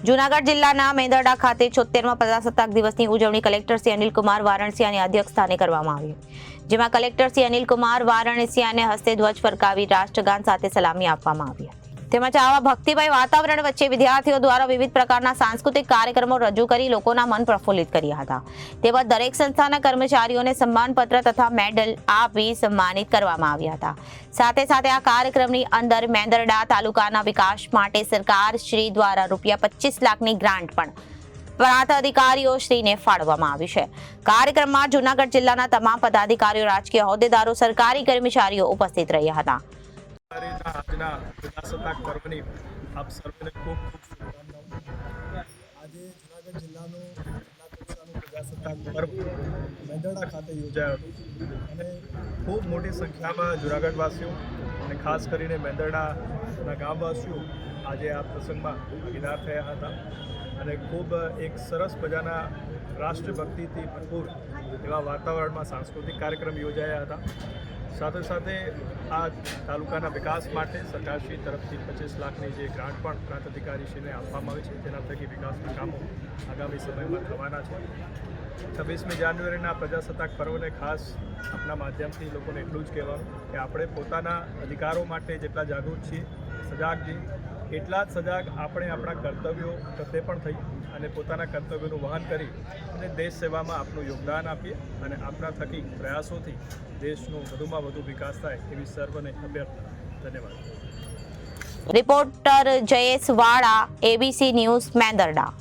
જૂનાગઢ જિલ્લાના મેંદરડા ખાતે છોતેરમાં પ્રજાસત્તાક દિવસની ઉજવણી કલેક્ટર શ્રી અનિલકુમાર વારાણસિયાની અધ્યક્ષસ્થાને કરવામાં આવી. જેમાં કલેક્ટર શ્રી અનિલકુમાર વારાણસિયાને હસ્તે ધ્વજ ફરકાવી રાષ્ટ્રગાન સાથે સલામી આપવામાં આવી તેમજ આવા ભક્તિભાઈ વાતાવરણ વચ્ચે વિદ્યાર્થીઓ દ્વારા વિવિધ પ્રકારના સાંસ્કૃતિક કાર્યક્રમો રજૂ કરી લોકોના મન પ્રફુલ્લિત કર્યા હતા. તેમજ દરેક સંસ્થાના કર્મચારીઓને સન્માનપત્ર તથા મેડલ આપી સન્માનિત કરવામાં આવ્યા હતા. સાથે સાથે આ કાર્યક્રમની અંદર મેંદરડા તાલુકાના વિકાસ માટે સરકાર શ્રી દ્વારા રૂપિયા પચીસ લાખની ગ્રાન્ટ પણ પ્રાંત અધિકારીઓ શ્રીને ફાળવવામાં આવી છે. કાર્યક્રમમાં જૂનાગઢ જિલ્લાના તમામ પદાધિકારીઓ, રાજકીય હોદ્દેદારો, સરકારી કર્મચારીઓ ઉપસ્થિત રહ્યા હતા. આજના પ્રજાસત્તાક પર્વની આપ સર્વને ખૂબ ખૂબ શુભકામનાઓ. આજે જૂનાગઢ જિલ્લાનું પ્રજાસત્તાક પર્વ મેંદરડા ખાતે યોજાયો હતો. અને ખૂબ મોટી સંખ્યામાં જૂનાગઢવાસીઓ અને ખાસ કરીને મેંદરડાના ગામવાસીઓ આજે આ પ્રસંગમાં ભાગીદાર થયા હતા અને ખૂબ એક સરસ મજાના રાષ્ટ્રભક્તિથી ભરપૂર એવા વાતાવરણમાં સાંસ્કૃતિક કાર્યક્રમ યોજાયા હતા. સાથે સાથે આ તાલુકાના વિકાસ માટે સરકારશ્રી તરફથી પચીસ લાખની જે ગ્રાન્ટ પણ પ્રાંત અધિકારીશ્રીને આપવામાં આવી છે. તેના થકી વિકાસના કામો આગામી સમયમાં થવાના છે. છવ્વીસમી જાન્યુઆરીના પ્રજાસત્તાક પર્વને ખાસ આપણા માધ્યમથી લોકોને એટલું જ કહેવાનું કે આપણે પોતાના અધિકારો માટે જેટલા જાગૃત છીએ સજાગ છીએ એટલા જ સજાગ આપણે આપણા કર્તવ્યો પ્રત્યે પણ થઈ અને પોતાના કર્તવ્યોનું વહન કરી અને દેશ સેવામાં આપનું યોગદાન આપીએ અને આપણા થકી પ્રયાસોથી દેશનો વધુમાં વધુ વિકાસ થાય એવી સર્વને અભ્યર્થના. ધન્યવાદ. રિપોર્ટર જયેશ વાળા એબીસી ન્યૂઝ મેંદરડા.